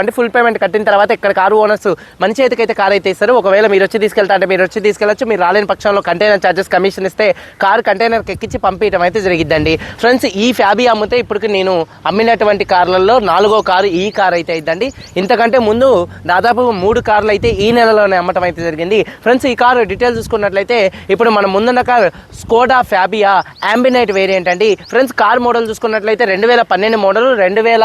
రావండి full payment కట్టిన తర్వాత ఇక్కడ కారు ఓనర్స్ మంచి చేతికైతే కార్ అయితే ఇస్తారు. ఒకవేళ మీరు వచ్చి తీసుకెళ్తా అంటే మీరు వచ్చి తీసుకెళ్ళచ్చు. మీరు రాలేని పక్షంలో కంటైనర్ ఛార్జెస్ కమిషన్ ఇస్తే కారు కంటైనర్కి ఎక్కించి పంపించడం అయితే జరిగిద్దండి. ఫ్రెండ్స్ ఈ ఫ్యాబీ అమ్మితే ఇప్పటికి నేను అమ్మినటువంటి కార్లలో నాలుగో కారు ఈ కార్ అయితే అయిద్దండి. ఇంతకంటే ముందు దాదాపు మూడు కార్లు అయితే ఈ నెలలోనే అమ్మటం అయితే జరిగింది. ఫ్రెండ్స్ ఈ కారు డీటెయిల్స్ చూసుకున్నట్లయితే ఇప్పుడు మనం ముందున్న car Skoda Fabia Ambiente variant అండి. ఫ్రెండ్స్ కార్ మోడల్ చూసుకున్నట్లయితే రెండు వేల పన్నెండు మోడల్ రెండు వేల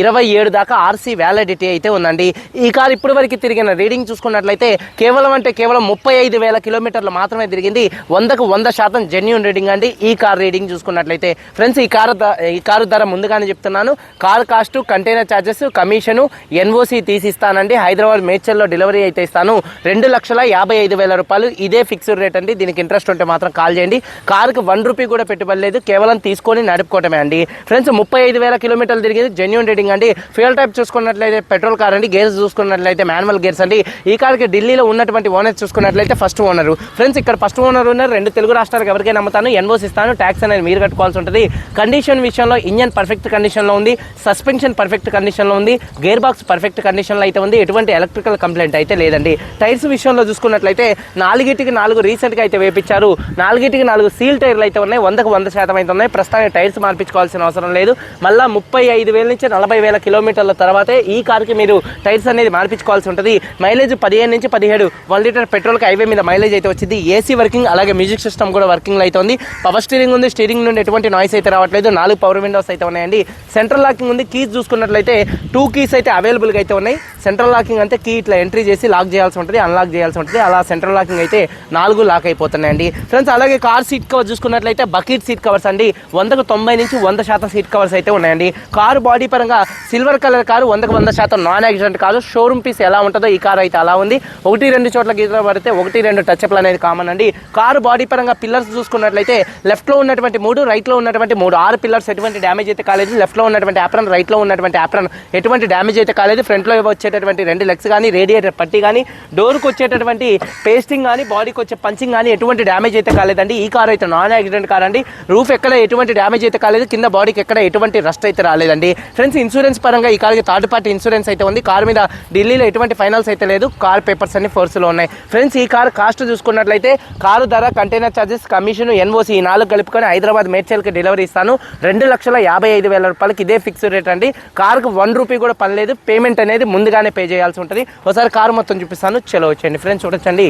ఇరవై ఏడు దాకా ఆర్సీ వ్యాలిడిటీ అయితే ఉందండి. ఈ కార్ ఇప్పటి వరకు తిరిగిన రీడింగ్ చూసుకున్నట్లయితే కేవలం అంటే కేవలం ముప్పై ఐదు వేల కిలోమీటర్లు మాత్రమే తిరిగింది. వందకు వంద శాతం జెన్యున్ రీడింగ్ అండి. ఈ కార్ రీడింగ్ చూసుకున్నట్లయితే ఫ్రెండ్స్ ఈ కారు ఈ కారు ధర ముందుగానే చెప్తున్నాను. Car cost container charges commission NOC తీసిస్తానండి. Hyderabad మేడ్చల్లో డెలివరీ అయితే ఇస్తాను. రెండు లక్షల యాభై ఐదు వేల రూపాయలు. ఇదే ఫిక్స్డ్ రేట్ అండి. దీనికి ఇంట్రెస్ట్ ఉంటే మాత్రం కాల్ చేయండి. కారుకి వన్ రూపీ కూడా పెట్టుబడి లేదు. కేవలం తీసుకొని నడుపుకోవటమే అండి. ఫ్రెండ్స్ ముప్పై ఐదు వేల కిలోమీటర్లు తిరిగింది. జెన్యున్ రీడింగ్ అండి. ఫ్యూయల్ టైప్ చూసుకున్నట్లయితే పెట్రోల్ కార్ అండి గేర్స్ చూసుకున్నట్లయితే మాన్యువల్ గేర్స్ అండి. ఈ కార్కి ఢిల్లీలో ఉన్నటువంటి ఓనర్ చూసుకున్నట్లయితే ఫస్ట్ ఓనర్ ఫ్రెండ్స్ ఇక్కడ ఫస్ట్ ఓనర్ ఉన్నారు. రెండు తెలుగు రాష్ట్రాలకు ఎవరికైనా నమ్ముతాను ఎన్వోస్ ఇస్తాను. ట్యాక్స్ అనేది మీరు కట్టుకోవాల్సి ఉంటుంది. కండిషన్ విషయంలో ఇంజన్ పర్ఫెక్ట్ కండిషన్లో ఉంది. సస్పెన్షన్ పర్ఫెక్ట్ కండిషన్లో ఉంది. గేర్ బాక్స్ పర్ఫెక్ట్ కండిషన్లో అయితే ఉంది. ఎటువంటి ఎలక్ట్రికల్ కంప్లైంట్ అయితే లేదండి. టైర్స్ విషయంలో చూసుకున్నట్లయితే నాలుగిటికి నాలుగు రీసెంట్గా అయితే వేపించారు. నాలుగిటికి నాలుగు సీల్ టైర్లు అయితే ఉన్నాయి. వందకు వంద శాతం అయితే ఉన్నాయి. ప్రస్తుతానికి టైర్స్ మార్పించుకోవాల్సిన అవసరం లేదు. మళ్ళీ ముప్పై ఐదు వేల నుంచి నలభై వేల కిలోమీటర్ల తర్వాతే ఈ కార్కి మీరు టైర్స్ అనేది మార్పించుకోవాల్సి ఉంటుంది. మైలేజ్ పదిహేను నుంచి పదిహేడు వన్ లీటర్ పెట్రోల్కి హైవే మీద మైలేజ్ అయితే వచ్చింది. ఏసీ వర్కింగ్ అలాగే మ్యూజిక్ సిస్టమ్ కూడా వర్కింగ్ అయితే ఉంది. పవర్ స్టీరింగ్ ఉంది. స్టీరింగ్ నుండి ఎటువంటి నాయిస్ అయితే రావట్లేదు. నాలుగు పవర్ విండోస్ అయితే ఉన్నాయండి. సెంట్రల్ లాకింగ్ ఉంది. కీస్ చూసుకున్నట్లయితే టూ కీస్ అయితే అవైలబుల్గా అయితే ఉన్నాయి. సెంట్రల్ లాకింగ్ అంటే కీ ఇట్లా ఎంట్రీ చేసి లాక్ చేయాల్సి ఉంటుంది. అన్లాక్ చేయాల్సి ఉంటుంది. అలా సెంట్రల్ లాకింగ్ అయితే నాలుగు లాక్ అయిపోతున్నాయండి. ఫ్రెండ్స్ అలాగే కార్ సీట్ కవర్ చూసుకున్నట్లయితే బకెట్ సీట్ కవర్స్ అండి. వందకు తొంభై నుంచి వంద శాతం సీట్ కవర్స్ అయితే ఉన్నాయండి. కారు బాడీ పరంగా సిల్వర్ కలర్ కారు వందకు వంద శాతం నాన్ యాక్సిడెంట్ కాదు. షోరూమ్ పీస్ ఎలా ఉంటుందో ఈ కారు అయితే అలా ఉంది. ఒకటి రెండు చోట్ల గీతలు పడితే ఒకటి రెండు టచ్ప్లు అనేది కామన్ అండి. కారు బాడీ పరంగా పిల్లర్స్ చూసుకున్నట్లయితే లెఫ్ట్లో ఉన్నటువంటి మూడు రైట్లో ఉన్నటువంటి మూడు. ఆరు పిల్లర్స్ ఎటువంటి డ్యామేజ్ అయితే కాలేదు. లెఫ్ట్లో ఉన్నటువంటి యాప్రన్ రైట్లో ఉన్నటువంటి యాప్రన్ ఎటువంటి డ్యామేజ్ అయితే కాలేదు. ఫ్రంట్లో వచ్చేటటువంటి రెండు లెగ్స్ కానీ రేడియేటర్ పట్టి కానీ డోర్కి వచ్చేటటువంటి పేస్టింగ్ కానీ బాడీకి వచ్చే పంచింగ్ కానీ ఎటువంటి డ్యామేజ్ అయితే కాలేదండి. ఈ కార్ అయితే నాన్ యాక్సిడెంట్ కార్ అండి. రూఫ్ ఎక్కడ ఎటువంటి డ్యామేజ్ అయితే కాలేదు. కింద బాడీకి ఎక్కడ ఎటువంటి రస్ట్ అయితే రాలేదండి. ఫ్రెండ్స్ ఇన్సూరెన్స్ పరంగా ఈ కార్కి థర్డ్ పార్టీ ఇన్సూరెన్స్ అయితే ఉంది. కార్ మీద ఢిల్లీలో ఎటువంటి ఫైనల్స్ అయితే లేదు. కార్ పేపర్స్ అన్ని ఫోర్స్లో ఉన్నాయి. ఫ్రెండ్స్ ఈ కార్ కాస్ట్ చూసుకున్నట్లయితే కారు ధర కంటైనర్ ఛార్జెస్ కమిషన్ ఎన్ఓసి ఈ నాలుగు కలుపుకొని హైదరాబాద్ మేడ్చల్కి డెలివరీ ఇస్తాను. రెండు లక్షల యాభై ఐదు వేల రూపాయలకి ఇదే ఫిక్స్డ్ రేట్ అండి. కార్కి వన్ రూపీ కూడా పని లేదు. పేమెంట్ అనేది ముందుగానే పే చేయాల్సి ఉంటుంది. ఒకసారి కారు మొత్తం చూపిస్తాను. చలో వచ్చేయండి. ఫ్రెండ్స్ చూడొచ్చండి.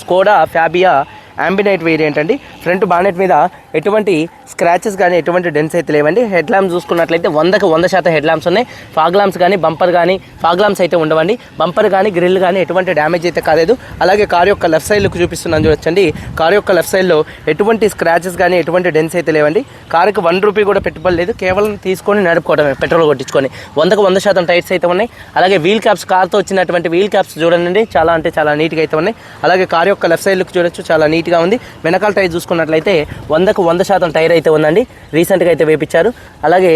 స్కోడా ఫ్యాబియా అంబినైట్ వేరియంట్ అండి ఫ్రంట్ బానెట్ మీద ఎటువంటి స్క్రాచెస్ కానీ ఎటువంటి డెన్స్ అయితే లేవండి. హెడ్ ల్యాంప్స్ చూసుకున్నట్లయితే వందకు వంద శాతం హెడ్ ల్యాంప్స్ ఉన్నాయి. ఫాగ్ ల్యాంప్స్ కానీ బంపర్ కానీ ఫాగ్ ల్యాంప్స్ అయితే ఉండవండి. బంపర్ కానీ గ్రిల్ కానీ ఎటువంటి డ్యామేజ్ అయితే కాలేదు. అలాగే కార్ యొక్క లెఫ్ట్ సైడ్ లుక్ చూపిస్తున్నాను చూడొచ్చండి. కార్ యొక్క లెఫ్ట్ సైడ్లో ఎటువంటి స్క్రాచెస్ కానీ ఎటువంటి డెన్స్ అయితే లేవండి. కారుకి వన్ రూపీ కూడా పెట్టుబడి లేదు. కేవలం తీసుకొని నడుపుకోవడమే పెట్రోల్ కొట్టించుకొని. వందకు వంద శాతం టైర్స్ అయితే ఉన్నాయి. అలాగే వీల్ క్యాప్స్ కార్తో వచ్చినటువంటి వీల్ క్యాప్స్ చూడండి. చాలా అంటే చాలా నీట్గా అయితే ఉన్నాయి. అలాగే కార్ యొక్క లెఫ్ట్ సైడ్ లుక్ చూడొచ్చు. చాలా నీట్ నీట్గా ఉంది. వెనకాల టైర్ చూసుకున్నట్లయితే వందకు వంద శాతం టైర్ అయితే ఉందండి. రీసెంట్గా అయితే వేపించారు. అలాగే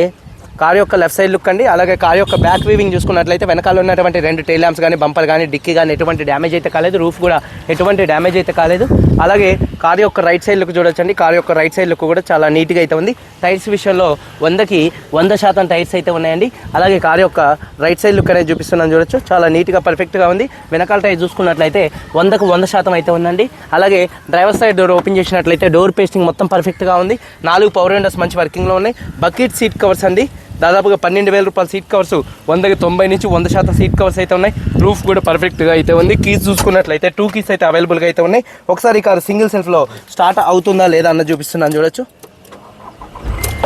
కార్ యొక్క లెఫ్ట్ సైడ్ లుక్ అండి. అలాగే కార్ యొక్క బ్యాక్ వీవింగ్ చూసుకున్నట్లయితే వెనకాల ఉన్నటువంటి రెండు టైల్ ల్యాంప్స్ కానీ బంపర్ కానీ డిక్కీ కానీ ఎటువంటి డ్యామేజ్ అయితే కాలేదు. రూఫ్ కూడా ఎటువంటి డ్యామేజ్ అయితే కాలేదు. అలాగే కార్ యొక్క రైట్ సైడ్ లుక్ చూడొచ్చండి. కార్ యొక్క రైట్ సైడ్ లుక్ కూడా చాలా నీట్గా అయితే ఉంది. టైర్స్ విషయంలో వందకి వంద శాతం టైర్స్ అయితే ఉన్నాయండి. అలాగే కార్ యొక్క రైట్ సైడ్ లుక్ అనేది చూపిస్తున్నాను చూడొచ్చు. చాలా నీట్గా పర్ఫెక్ట్గా ఉంది. వెనకాల టైర్ చూసుకున్నట్లయితే వందకు వంద శాతం అయితే ఉందండి. అలాగే డ్రైవర్ సైడ్ డోర్ ఓపెన్ చేసినట్లయితే డోర్ పేస్టింగ్ మొత్తం పర్ఫెక్ట్గా ఉంది. నాలుగు పవర్ విండోస్ మంచి వర్కింగ్లో ఉన్నాయి. బకెట్ సీట్ కవర్స్ అండి. దాదాపుగా పన్నెండు వేల రూపాయల సీట్ కవర్స్ వందకి తొంభై నుంచి వంద శాతం సీట్ కవర్స్ అయితే ఉన్నాయి. రూఫ్ కూడా పర్ఫెక్ట్గా అయితే ఉంది. కీస్ చూసుకున్నట్లయితే టూ కీస్ అయితే అవైలబుల్గా అయితే ఉన్నాయి. ఒకసారి ఈ కారు సింగిల్ సెల్ఫ్లో స్టార్ట్ అవుతుందా లేదా అన్న చూపిస్తున్నాను చూడొచ్చు.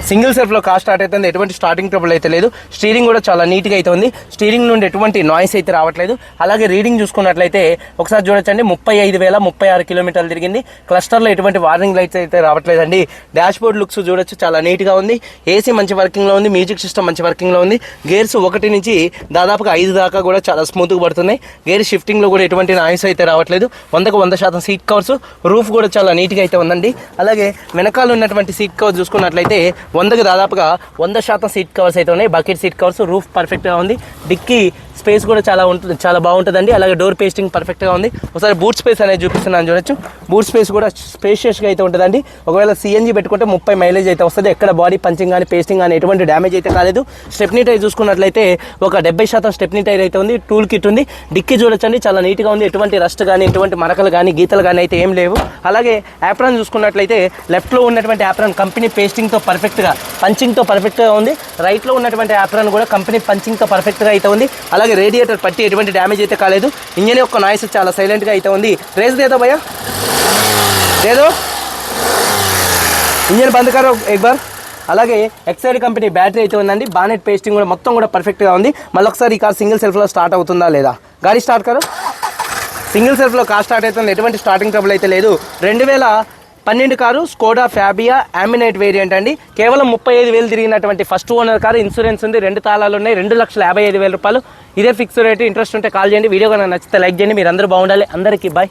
సింగిల్ సెల్ఫ్లో కార్ స్టార్ట్ అవుతుంది. ఎటువంటి స్టార్టింగ్ ట్రబుల్ అయితే లేదు. స్టీరింగ్ కూడా చాలా నీట్గా అయితే ఉంది. స్టీరింగ్ నుండి ఎటువంటి నాయిస్ అయితే రావట్లేదు. అలాగే రీడింగ్ చూసుకున్నట్లయితే ఒకసారి చూడొచ్చండి. ముప్పై ఐదు వేల ముప్పై ఆరు కిలోమీటర్లు తిరిగింది. క్లస్టర్లో ఎటువంటి వార్నింగ్ లైట్స్ అయితే రావట్లేదండి. డాష్ బోర్డ్ లుక్స్ చూడొచ్చు. చాలా నీట్గా ఉంది. ఏసీ మంచి వర్కింగ్లో ఉంది. మ్యూజిక్ సిస్టమ్ మంచి వర్కింగ్లో ఉంది. గేర్స్ ఒకటి నుంచి దాదాపుగా ఐదు దాకా కూడా చాలా స్మూత్గా పడుతున్నాయి. గేర్ షిఫ్టింగ్లో కూడా ఎటువంటి నాయిస్ అయితే రావట్లేదు. వందకు వంద శాతం సీట్ కవర్స్ రూఫ్ కూడా చాలా నీట్గా అయితే ఉందండి. అలాగే వెనకాల ఉన్నటువంటి సీట్ కవర్ చూసుకున్నట్లయితే వందకు దాదాపుగా వంద శాతం సీట్ కవర్స్ అయితే ఉన్నాయి బకెట్ సీట్ కవర్స్ రూఫ్ పర్ఫెక్ట్గా ఉంది. డిక్కీ స్పేస్ కూడా చాలా ఉంటుంది చాలా బాగుంటుందండి. అలాగే డోర్ పేస్టింగ్ పర్ఫెక్ట్గా ఉంది. ఒకసారి బూట్ స్పేస్ అనేది చూపిస్తున్నాను చూడొచ్చు. బూట్ స్పేస్ కూడా స్పేషియస్గా అయితే ఉంటుందండి. ఒకవేళ సిఎన్జీ పెట్టుకుంటే ముప్పై మైలేజ్ అయితే వస్తుంది. ఎక్కడ బాడీ పంచింగ్ కానీ పేస్టింగ్ కానీ ఎటువంటి డ్యామేజ్ అయితే కాలేదు. స్టెప్నీ టైర్ చూసుకున్నట్లయితే ఒక డెబ్బై శాతం స్టెప్నీ టైర్ అయితే ఉంది. టూల్ కిట్ ఉంది. డిక్కీ చూడొచ్చండి. చాలా నీట్గా ఉంది. ఎటువంటి రస్ట్ కానీ ఎటువంటి మరకలు కానీ గీతలు కానీ అయితే ఏం లేవు. అలాగే యాప్రాన్ చూసుకున్నట్లయితే లెఫ్ట్లో ఉన్నటువంటి యాప్రాన్ కంపెనీ పేస్టింగ్తో పర్ఫెక్ట్గా పంచింగ్తో పర్ఫెక్ట్గా ఉంది. రైట్లో ఉన్నటువంటి యాప్రాన్ కూడా కంపెనీ పంచింగ్తో పర్ఫెక్ట్గా అయితే ఉంది. అలాగే రేడియేటర్ పట్టి ఎటువంటి డ్యామేజ్ అయితే కాలేదు. ఇంజన్ యొక్క నాయిస్ చాలా సైలెంట్గా అయితే ఉంది. రేస్ దేదో భయ్యా? లేదో ఇంజన్ బంద్ కరో ఎక్బార్. అలాగే ఎక్సైడ్ కంపెనీ బ్యాటరీ అయితే ఉందండి. బానెట్ పేస్టింగ్ కూడా మొత్తం కూడా పర్ఫెక్ట్గా ఉంది. మళ్ళీ ఒకసారి ఈ కార్ సింగిల్ సెల్ఫ్లో స్టార్ట్ అవుతుందా లేదా? గాడి స్టార్ట్ కరో? సింగిల్ సెల్ఫ్లో కార్ స్టార్ట్ అవుతుంది? ఎటువంటి స్టార్టింగ్ ట్రబుల్ అయితే లేదు. రెండు వేల పన్నెండు car Skoda Fabia Ambiente variant అండి. కేవలం ముప్పై ఐదు వేలు తిరిగినటువంటి ఫస్ట్ ఓనర్ కారు. ఇన్సూరెన్స్ ఉంది రెండు తాళాలు ఉన్నాయి రెండు లక్షల యాభై ఐదు వేల రూపాయలు. ఇదే ఫిక్స్ రేట్ ఇంట్రెస్ట్ ఉంటే కాల్ చేయండి. వీడియో కనుక నచ్చితే లైక్ చేయండి. మీరు అందరూ బాగుండాలి. అందరికీ బాయ్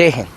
జై హింద్.